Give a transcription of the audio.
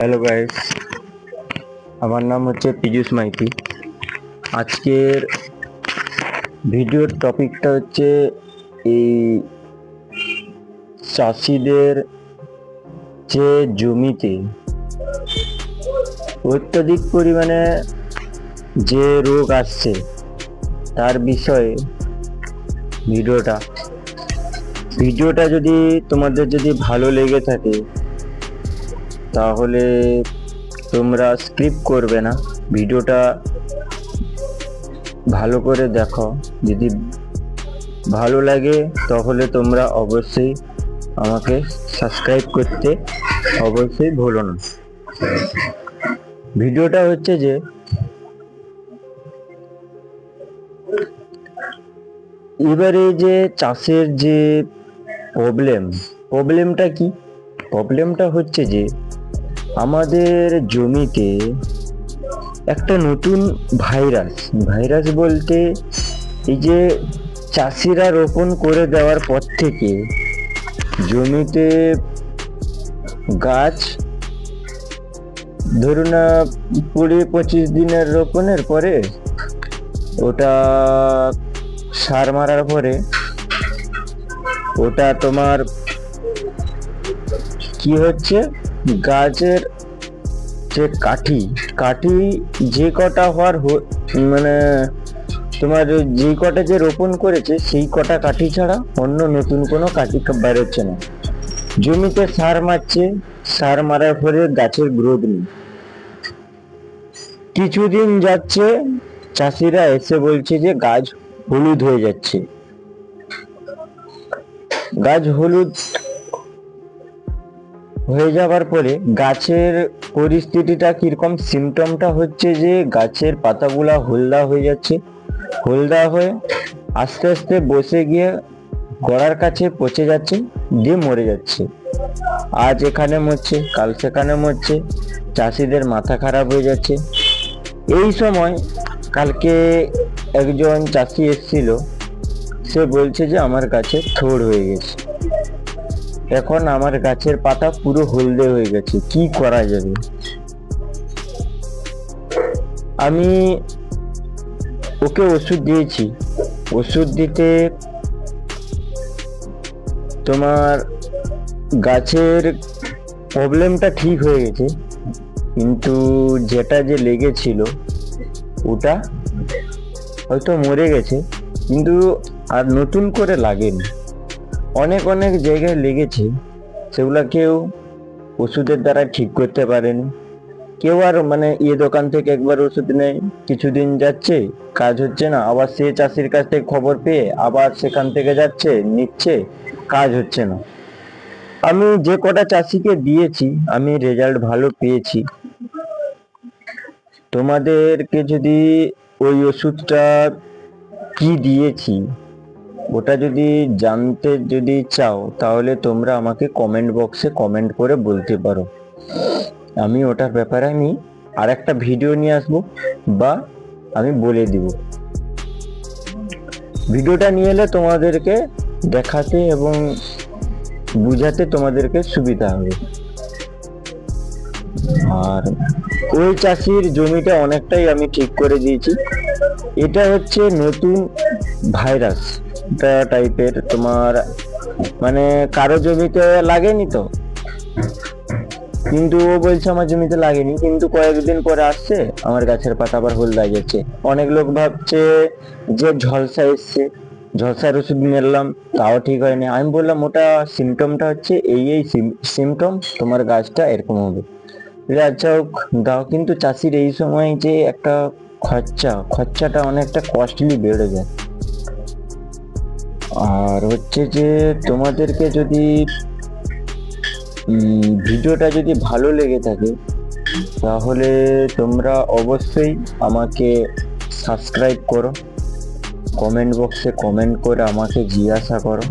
Hello guys আমার নাম হচ্ছে পীযুষ মাইতি। আজকের ভিডিওর টপিকটা হচ্ছে এই চাষিদের যে জমিতে অত্যাধিক পরিমাণে যে রোগ আসছে তার বিষয়ে ভিডিওটা। ভিডিওটা যদি তোমাদের যদি ভালো লেগে থাকে তাহলে তোমরা স্ক্রিপ করবে না। ভিডিওটা ভালো করে দেখো। যদি ভালো লাগে, তাহলে তোমরা অবশ্যই আমাকে সাবস্ক্রাইব করতে অবশ্যই ভুলো না। ভিডিওটা হচ্ছে যে এবারে যে চাষের যে প্রবলেম প্রবলেমটা কি? প্রবলেমটা হচ্ছে যে আমাদের জমিতে একটা নতুন ভাইরাস ভাইরাস বলতে এই যে চাষিরা রোপণ করে দেওয়ার পর থেকে জমিতে গাছ, ধরুন না কুড়ি পঁচিশ দিনের রোপণের পরে ওটা সার মারার পরে ওটা তোমার কি হচ্ছে? গাছের যে কাঠি কাঠি যে কটা হওয়ার মানে তোমার যে কটা যে রোপণ করেছে, সেই কটা কাঠি ছাড়া অন্য নতুন কোনো কাঠি বেরোচ্ছে না। জমিতে সার মারছে, সার মারার পরে গাছের গ্রোথ নেই। কিছুদিন যাচ্ছে, চাষিরা এসে বলছে যে গাছ হলুদ হয়ে যাচ্ছে। গাছ হলুদ হয়ে যাওয়ার পরে গাছের পরিস্থিতিটা কীরকম? সিমটমটা হচ্ছে যে গাছের পাতাগুলা হলদা হয়ে যাচ্ছে। হলদা হয়ে আস্তে আস্তে বসে গিয়ে গড়ার কাছে পচে যাচ্ছে, দিয়ে মরে যাচ্ছে। আজ এখানে মরছে, কাল সেখানে মরছে, চাষিদের মাথা খারাপ হয়ে যাচ্ছে। এই সময় কালকে একজন চাষি এসেছিল, সে বলছে যে আমার গাছে থোড় হয়ে গেছে। এখন আমার গাছের পাতা পুরো হলদে হয়ে গেছে। কি করা যাবে? আমি ওকে ওষুধ দিয়েছি। ওষুধ দিতে তোমার গাছের প্রবলেমটা ঠিক হয়ে গেছে। কিন্তু যেটা যে লেগেছিল, ওটা হয়তো মরে গেছে। কিন্তু আর নতুন করে লাগেনি। অনেক অনেক জায়গায় লেগেছে, সেগুলা কেউ ওষুধের দ্বারা ঠিক করতে পারেনি। কেউ আর মানে ইয়ে দোকান থেকে একবার ওষুধ নেয়, কিছুদিন যাচ্ছে, কাজ হচ্ছে না, আবার সে চাষির কাছ থেকে খবর পেয়ে আবার সেখান থেকে যাচ্ছে, নিচ্ছে, কাজ হচ্ছে না। আমি যে কটা চাষিকে দিয়েছি, আমি রেজাল্ট ভালো পেয়েছি। তোমাদেরকে যদি ওই ওষুধটা কি দিয়েছি ওটা যদি জানতে যদি চাও, তাহলে তোমরা আমাকে কমেন্ট বক্সে কমেন্ট করে বলতে পারো। আমি ওটার ব্যাপারে আমি আর একটা ভিডিও নিয়ে আসব বা আমি বলে দিব। ভিডিওটা নিয়ে এলে তোমাদেরকে দেখাতে এবং বুঝাতে তোমাদেরকে সুবিধা হবে। আর ওই চাষির জমিটা অনেকটাই আমি ঠিক করে দিয়েছি। এটা হচ্ছে নতুন ভাইরাস। এটা টাইপের তোমার মানে কারও জমিতে লাগেনি তো? কিন্তু ও বলছে আমার জমিতে লাগেনি, কিন্তু কয়েকদিন পরে আসছে, আমার গাছের পাতা আবার হলদায় যাচ্ছে। অনেক লোক ভাবছে যে ঝলসা এসছে, ঝলসার ওষুধ নিলাম তাও ঠিক হয়নি। আমি বললাম, ওটা সিমটমটা হচ্ছে এই এই সিমটম তোমার গাছটা এরকম হবে। আচ্ছা হোক, দাও। কিন্তু চাষির এই সময় যে একটা খরচা, খরচাটা অনেকটা কস্টলি বেড়ে যায়। আর হচ্ছে যে তোমাদেরকে যদি ভিডিওটা যদি ভালো লেগে থাকে, তাহলে তোমরা অবশ্যই আমাকে সাবস্ক্রাইব করো। কমেন্ট বক্সে কমেন্ট করে আমাকে জিজ্ঞাসা করো।